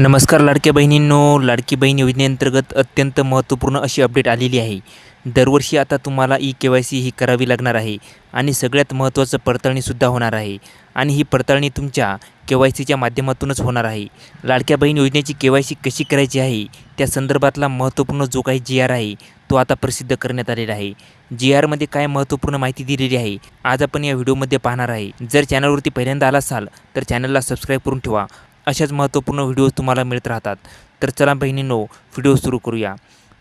नमस्कार लाडक्या बहिणींनो लाडकी बहीण योजनेअंतर्गत अत्यंत महत्त्वपूर्ण अशी अपडेट आलेली आहे. दरवर्षी आता तुम्हाला ई के वाय सी ही करावी लागणार आहे आणि सगळ्यात महत्त्वाचं पडताळणीसुद्धा होणार आहे. आणि ही पडताळणी तुमच्या के वाय सीच्या माध्यमातूनच होणार आहे. लाडक्या बहीण योजनेची के वाय सी कशी करायची आहे त्या संदर्भातला महत्त्वपूर्ण जो काही जी आर आहे तो आता प्रसिद्ध करण्यात आलेला आहे. जी आरमध्ये काय महत्त्वपूर्ण माहिती दिलेली आहे आज आपण या व्हिडिओमध्ये पाहणार आहे. जर चॅनलवरती पहिल्यांदा आला असाल तर चॅनलला सबस्क्राईब करून ठेवा. अशाच महत्त्वपूर्ण व्हिडिओज तुम्हाला मिळत राहतात. तर चला बहिणींनो व्हिडिओ सुरू करूया.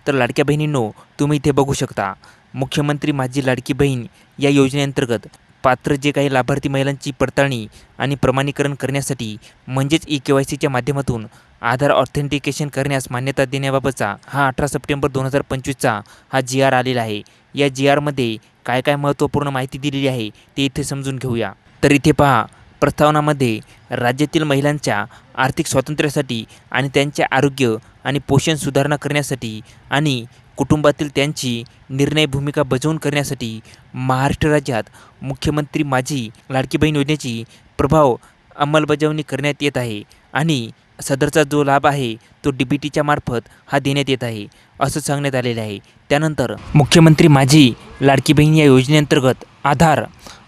तर लाडक्या बहिणींनो तुम्ही इथे बघू शकता मुख्यमंत्री माझी लाडकी बहीण या योजनेअंतर्गत पात्र जे काही लाभार्थी महिलांची पडताळणी आणि प्रमाणीकरण करण्यासाठी म्हणजेच ई के वाय सीच्या माध्यमातून आधार ऑथेंटिकेशन करण्यास मान्यता देण्याबाबतचा हा अठरा सप्टेंबर दोन हजार पंचवीसचा हा जी आर आलेला आहे. या जी आरमध्ये काय काय महत्त्वपूर्ण माहिती दिलेली आहे ते इथे समजून घेऊया. तर इथे पहा प्रस्तावनामध्ये राज्यातील महिलांच्या आर्थिक स्वातंत्र्यासाठी आणि त्यांचे आरोग्य आणि पोषण सुधारणा करण्यासाठी आणि कुटुंबातील त्यांची निर्णय भूमिका बजावून करण्यासाठी महाराष्ट्र राज्यात मुख्यमंत्री माझी लाडकी बहीण योजनेची प्रभाव अंमलबजावणी करण्यात येत आहे आणि सदरचा जो लाभ आहे तो डी बी टीच्या मार्फत हा देण्यात येत आहे असं सांगण्यात आलेलं आहे. त्यानंतर मुख्यमंत्री माझी लाडकी बहीण या योजनेअंतर्गत आधार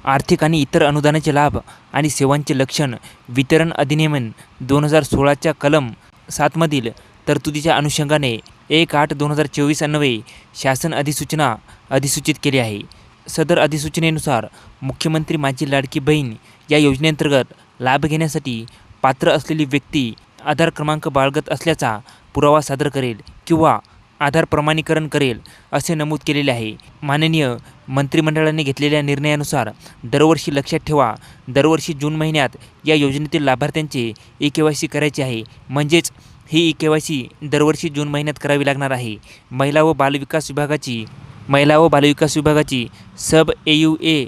आर्थिक आणि इतर अनुदानाचे लाभ आणि सेवांचे लक्षण. वितरण अधिनियमन दोन हजार सोळाच्या कलम सातमधील तरतुदीच्या अनुषंगाने एक आठ दोन हजार चोवीस अन्वये शासन अधिसूचना अधिसूचित केली आहे. सदर अधिसूचनेनुसार मुख्यमंत्री माझी लाडकी बहीण या योजनेअंतर्गत लाभ घेण्यासाठी पात्र असलेली व्यक्ती आधार क्रमांक बाळगत असल्याचा पुरावा सादर करेल किंवा आधार प्रमाणीकरण करेल असे नमूद केलेले आहे. माननीय मंत्रिमंडळाने घेतलेल्या निर्णयानुसार दरवर्षी लक्षात ठेवा दरवर्षी जून महिन्यात या योजनेतील लाभार्थ्यांचे ई के वाय सी करायचे आहे. म्हणजेच ही ई के वाय सी दरवर्षी जून महिन्यात करावी लागणार आहे. महिला व बालविकास विभागाची महिला व बालविकास विभागाची सब ए U A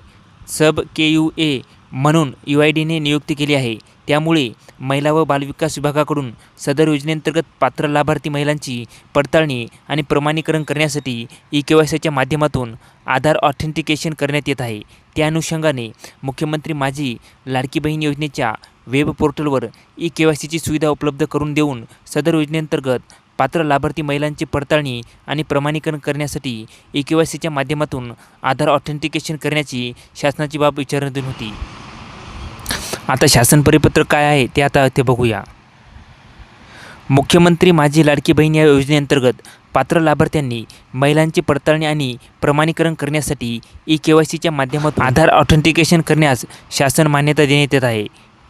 sub K U A म्हणून यू आय डीने नियुक्ती केली आहे. त्यामुळे महिला व बालविकास विभागाकडून सदर योजनेअंतर्गत पात्र लाभार्थी महिलांची पडताळणी आणि प्रमाणीकरण करण्यासाठी ई के वाय सीच्या माध्यमातून आधार ऑथेंटिकेशन करण्यात येत आहे. त्या अनुषंगाने मुख्यमंत्री माझी लाडकी बहीण योजनेच्या वेब पोर्टलवर ई के वाय सीची सुविधा उपलब्ध करून देऊन सदर योजनेअंतर्गत पात्र लाभार्थी महिलांची पडताळणी आणि प्रमाणीकरण करण्यासाठी ई के वाय सीच्या माध्यमातून आधार ऑथेंटिकेशन करण्याची शासनाची बाब विचारण्यात होती. आता शासन परिपत्रक काय आहे ते आता ते बघूया. मुख्यमंत्री माझी लाडकी बहीण या योजनेअंतर्गत पात्र लाभार्थ्यांनी महिलांची पडताळणी आणि प्रमाणीकरण करण्यासाठी ई के वाय सीच्या माध्यमातून आधार ऑथेंटिकेशन करण्यास शासन मान्यता देण्यात येत आहे.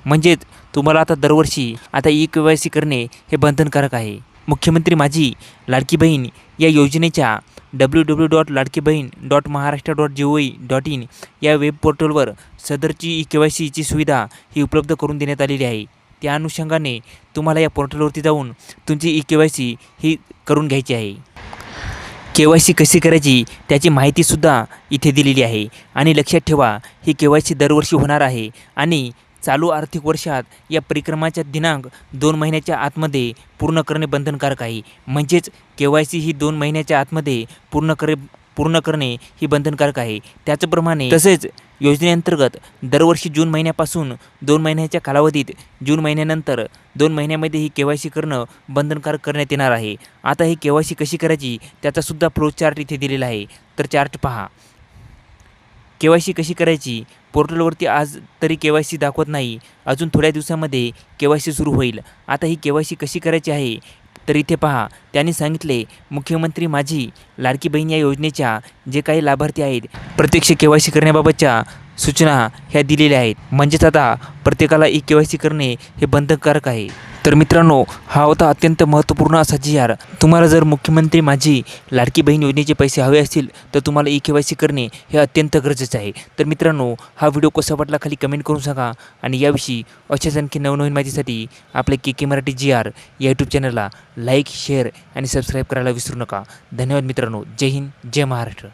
म्हणजेच तुम्हाला आता दरवर्षी आता ई के वाय सी करणे हे बंधनकारक आहे. मुख्यमंत्री माझी लाडकी बहीण या योजनेच्या W W dot Ladki Bahin dot Maharashtra dot G O E dot in या वेब पोर्टलवर सदरची ई के वाय सीची सुविधा ही उपलब्ध करून देण्यात आलेली आहे. त्या अनुषंगाने तुम्हाला या पोर्टलवरती जाऊन तुमची ई के वाय सी ही करून घ्यायची आहे. के वाय सी कशी करायची त्याची माहितीसुद्धा इथे दिलेली आहे. आणि लक्षात ठेवा ही के वाय सी दरवर्षी होणार आहे आणि चालू आर्थिक वर्षात या परिक्रमाच्या दिनांक दोन महिन्याच्या आतमध्ये पूर्ण करणे बंधनकारक आहे. म्हणजेच के वाय सी ही दोन महिन्याच्या आतमध्ये पूर्ण करे पूर्ण करणे ही बंधनकारक आहे. त्याचप्रमाणे तसेच योजनेअंतर्गत दरवर्षी जून महिन्यापासून दोन महिन्याच्या कालावधीत जून महिन्यानंतर दोन महिन्यामध्ये ही के वाय सी करणं बंधनकारक करण्यात येणार आहे. आता ही के वाय सी कशी करायची त्याचासुद्धा फ्लो चार्ट इथे दिलेला आहे. तर चार्ट पहा. के वाय सी कशी करायची? पोर्टलवरती आज तरी के वाय सी दाखवत नाही. अजून थोड्या दिवसामध्ये के वाय सी सुरू होईल. आता ही के वाय सी कशी करायची आहे? तर इथे पहा. त्यांनी सांगितले मुख्यमंत्री माझी लाडकी बहीण या योजनेच्या जे काही लाभार्थी आहेत प्रत्यक्ष के वाय सी करण्याबाबतच्या सूचना ह्या दिलेल्या आहेत. म्हणजेच आता प्रत्येकाला ई के वाय सी करणे हे बंधनकारक आहे. तर मित्रांनो हा होता अत्यंत महत्त्वपूर्ण असा जी आर. तुम्हाला जर मुख्यमंत्री माझी लाडकी बहीण योजनेचे पैसे हवे असतील तर तुम्हाला ई के वाय सी करणे हे अत्यंत गरजेचं आहे. तर मित्रांनो हा व्हिडिओ कसा वाटला खाली कमेंट करून सांगा. आणि याविषयी अशाच आणखी नवनवीन माहितीसाठी आपल्या K K Marathi G R या यूट्यूब चॅनलला लाईक शेअर आणि सबस्क्राईब करायला विसरू नका. धन्यवाद मित्रांनो. जय हिंद जय महाराष्ट्र.